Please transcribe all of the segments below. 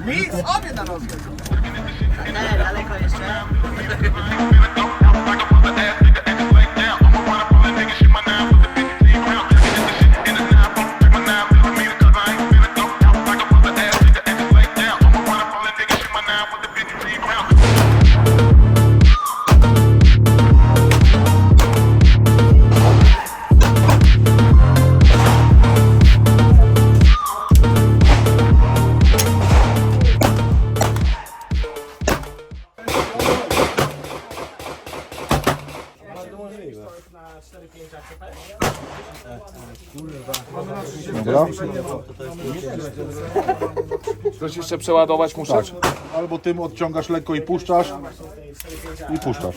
Mi? Sobie na nogę. Nie, daleko jeszcze. Coś jeszcze przeładować muszę? Tak. Albo tym odciągasz lekko i puszczasz. I puszczasz.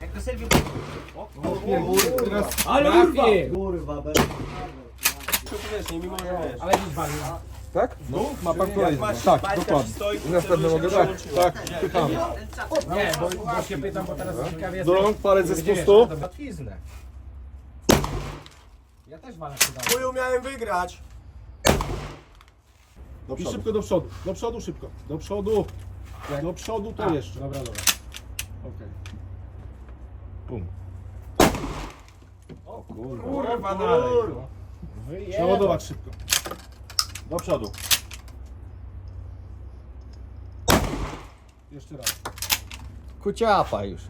Jak to Sylwio... Tak? No, ma pan kolejny. Tak, dokładnie. I następny mogę tak? Tak, pytamy. Nie, bo, bo się pytam, bo teraz ciekawie Do rąk, palec ze spustu. Łatwiznę. Ja też walę się dałem. Chuju miałem wygrać. Do I szybko do przodu. Do przodu szybko. Do przodu. Do przodu to jeszcze. Dobra, dobra. Okej. Kurwa dalej. Przeładować szybko. Do przodu. Jeszcze raz. Kuciapa już.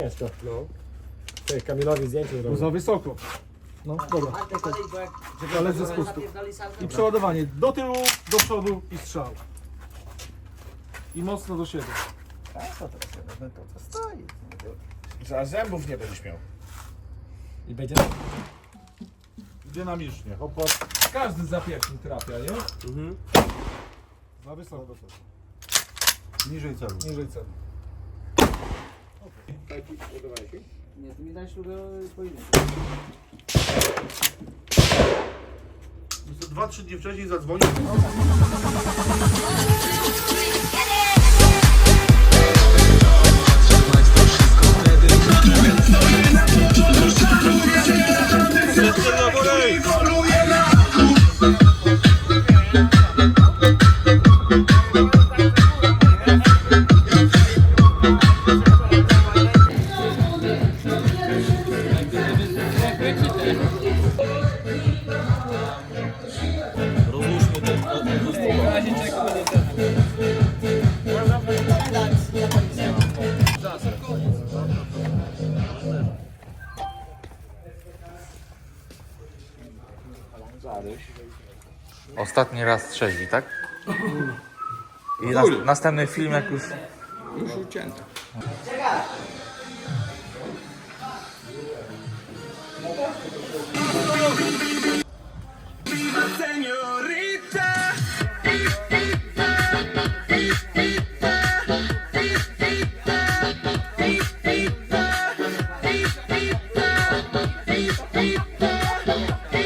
Ciężko. No. Kamilowi zdjęcie zrobił. Za wysoko. No, dobra. Palec ze spustu. I przeładowanie do tyłu, do przodu i strzał. I mocno do siebie. Za zębów nie będziesz miał. I będzie... Dynamicznie. Hop, hop. Każdy za pierwszym trafia, nie? Za wysoko. Niżej celu. Niżej celu. Nie, ty mi daj ślubę pojedynek. Dwa, trzy dni wcześniej zadzwonił. Ostatni raz trzeźwi, tak? I nas, następny film jak już... Beep, beep, beep, beep, beep.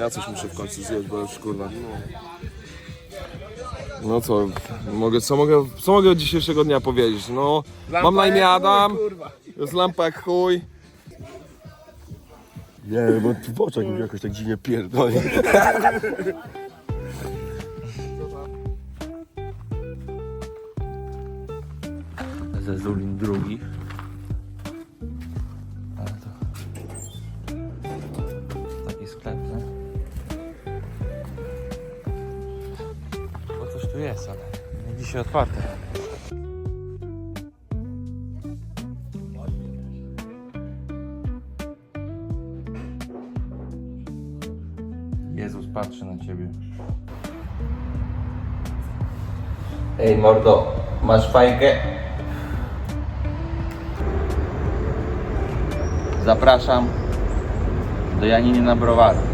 Ja coś muszę w końcu zjeść, bo już kurwa. No co, mogę, co, mogę, co mogę dzisiejszego dnia powiedzieć? No, mam na imię Adam, jest lampa jak chuj. Nie, bo tu w oczach mi jakoś tak dziwnie pierdoli. Ze Zulin drugi. Tu jest, ale nie dzisiaj otwarte. Jezus patrzy na ciebie. Ej mordo, masz fajkę? Zapraszam do Janiny na browary.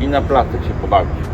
I na placek się pobawić.